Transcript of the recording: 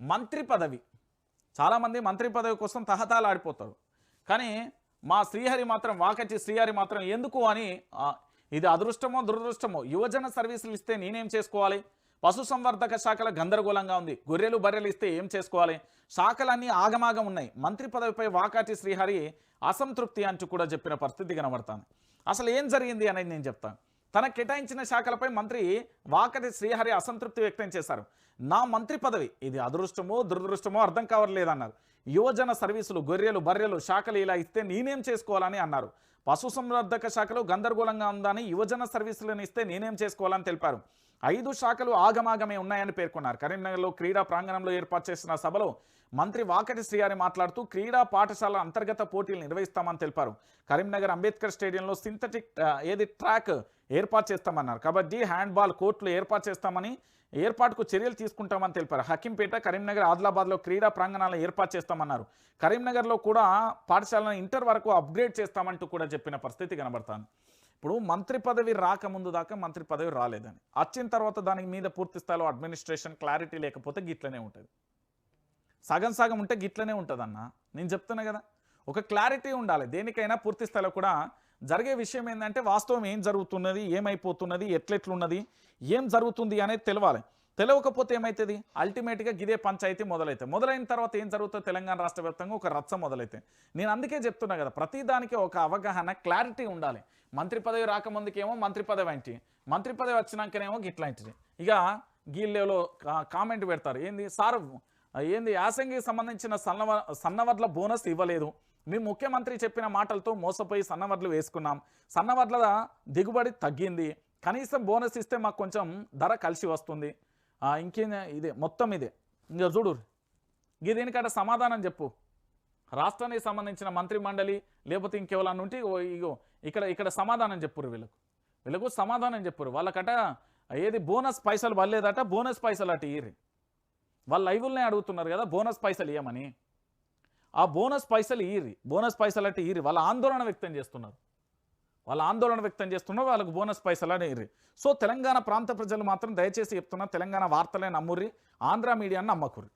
మంత్రి పదవి. చాలామంది మంత్రి పదవి కోసం తహతాలాడిపోతారు. కానీ మా శ్రీహరి మాత్రం వాకచి శ్రీహరి మాత్రం ఎందుకు అని ఇది అదృష్టమో దురదృష్టమో యువజన సర్వీసులు ఇస్తే నేనేం చేసుకోవాలి? పశుసంవర్ధక శాఖల గందరగోళంగా ఉంది. గొర్రెలు బర్రెలు ఇస్తే ఏం చేసుకోవాలి? శాఖలన్నీ ఆగమాగం ఉన్నాయి. మంత్రి పదవిపై వాకాటి శ్రీహరి అసంతృప్తి అంటూ కూడా చెప్పిన పరిస్థితి కనబడుతుంది. అసలు ఏం జరిగింది అనేది నేను చెప్తాను. తన కేటాయించిన శాఖలపై మంత్రి వాకటి శ్రీహరి అసంతృప్తి వ్యక్తం చేశారు. నా మంత్రి పదవి ఇది అదృష్టమో దురదృష్టమో అర్థం కావట్లేదన్నారు. యువజన సర్వీసులు గొర్రెలు బర్రెలు శాఖలు ఇలా ఇస్తే నేనేం చేసుకోవాలని అన్నారు. పశుసంవర్ధక శాఖలో గందరగోళంగా ఉందని యువజన సర్వీసులను ఇస్తే నేనేం చేసుకోవాలని తెలిపారు. ఐదు శాఖలు ఆగమాగమే ఉన్నాయని పేర్కొన్నారు. కరీంనగర్లో క్రీడా ప్రాంగణంలో ఏర్పాటు చేసిన సభలో మంత్రి వాకటి శ్రీహారి మాట్లాడుతూ క్రీడా పాఠశాల అంతర్గత పోటీలు నిర్వహిస్తామని తెలిపారు. కరీంనగర్ అంబేద్కర్ స్టేడియంలో సింథటిక్ ఏది ట్రాక్ ఏర్పాటు చేస్తామన్నారు. కబడ్డీ హ్యాండ్బాల్ కోర్టులు ఏర్పాటు చేస్తామని ఏర్పాటుకు చర్యలు తీసుకుంటామని తెలిపారు. హకీంపేట కరీంనగర్ ఆదిలాబాద్లో క్రీడా ప్రాంగణాలను ఏర్పాటు చేస్తామన్నారు. కరీంనగర్లో కూడా పాఠశాలను ఇంటర్ వరకు అప్గ్రేడ్ చేస్తామంటూ కూడా చెప్పిన పరిస్థితి కనబడతాను ఇప్పుడు మంత్రి పదవి రాకముందు దాకా మంత్రి పదవి రాలేదని. వచ్చిన తర్వాత దాని మీద పూర్తి స్థాయిలో అడ్మినిస్ట్రేషన్ క్లారిటీ లేకపోతే గిట్లనే ఉంటుంది. సగం సగం ఉంటే గిట్లనే ఉంటుందన్న. నేను చెప్తున్నా కదా. ఒక క్లారిటీ ఉండాలి. దేనికైనా పూర్తి స్థాయిలో కూడా జరిగే విషయం ఏంటంటే వాస్తవం ఏం జరుగుతున్నది ఏమైపోతున్నది ఎట్లెట్లున్నది ఏం జరుగుతుంది అనేది తెలవాలి. తెలియకపోతే ఏమవుతుంది అల్టిమేట్గా గిదే పంచాయతీ మొదలైతే. మొదలైన తర్వాత ఏం జరుగుతుందో తెలంగాణ రాష్ట్ర వ్యాప్తంగా ఒక రచ్చ మొదలైతే. నేను అందుకే చెప్తున్నా కదా ప్రతిదానికి ఒక అవగాహన క్లారిటీ ఉండాలి. మంత్రి పదవి రాకముందుకేమో మంత్రి పదవి ఏంటి మంత్రి పదవి వచ్చినాకనేమో గిట్లాంటిది ఇక గీళ్ళలో కామెంట్ పెడతారు. ఏంది? సార్ ఏంది? యాసంగికి సంబంధించిన సన్నవ సన్నవడ్ల బోనస్ ఇవ్వలేదు. మేము ముఖ్యమంత్రి చెప్పిన మాటలతో మోసపోయి సన్నవడ్లు వేసుకున్నాం. సన్నవడ్ల దిగుబడి తగ్గింది. కనీసం బోనస్ ఇస్తే మాకు కొంచెం ధర కలిసి వస్తుంది. ఇంకేం ఇదే మొత్తం ఇదే. ఇంకా చూడు ఇది దీనికంటే సమాధానం చెప్పు? రాష్ట్రానికి సంబంధించిన మంత్రి మండలి లేకపోతే ఇంకెవరన్నా ఉంటే ఇగో ఇక్కడ ఇక్కడ సమాధానం చెప్పురు వీళ్ళకు. వీళ్ళకు సమాధానం చెప్పురు వాళ్ళకట ఏది బోనస్ పైసలు పడలేదట బోనస్ పైసలు అటు ఇయ్యి వాళ్ళు లైవుల్నే అడుగుతున్నారు కదా బోనస్ పైసలు ఇవ్వమని ఆ బోనస్ పైసలు ఇయ్యి బోనస్ పైసలు అంటే ఇయ్యి వాళ్ళ ఆందోళన వ్యక్తం చేస్తున్నారు. వాళ్ళ ఆందోళన వ్యక్తం చేస్తున్నారు వాళ్ళకు బోనస్ పైసలు అనేరి సో తెలంగాణ ప్రాంత ప్రజలు మాత్రం దయచేసి చెప్తున్నా తెలంగాణ వార్తలే నమ్ముర్రి ఆంధ్ర మీడియాను నమ్మకుర్రి.